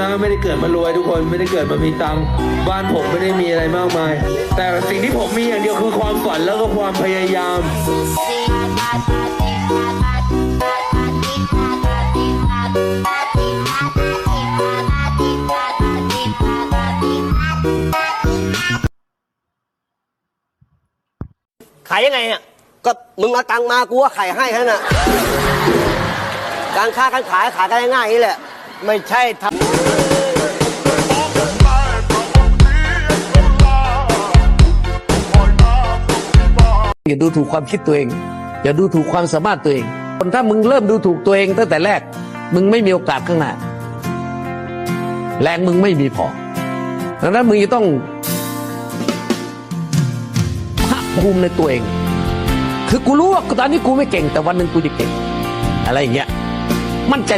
นะไม่ได้เกิดมารวยทุกคนไม่ได้เกิดมามีตังค์บ้านผมไม่ได้มีอะไรมากมาย แต่สิ่งที่ผมมีอย่างเดียวคือความฝันแล้วก็ความพยายาม ขายยังไงอะ ก็มึงเอาตังค์มากูว่าไข่ให้แค่นั้นน่ะ การค้าการขายขายกันง่ายๆนี่แหละ ไม่ใช่ท อย่าดูถูกความคิดตัวเอง อย่าดูถูกความสามารถตัวเอง คนถ้ามึงเริ่มดูถูกตัวเองตั้งแต่แรก มึงไม่มีโอกาสข้างหน้า แรงมึงไม่มีพอดังนั้นมึงจะต้องภาคภูมิในตัวเอง คือกูรู้ว่าตอนนี้กูไม่เก่งแต่วันหนึ่งกูจะเก่ง อะไรอย่างเงี้ย มั่นใจ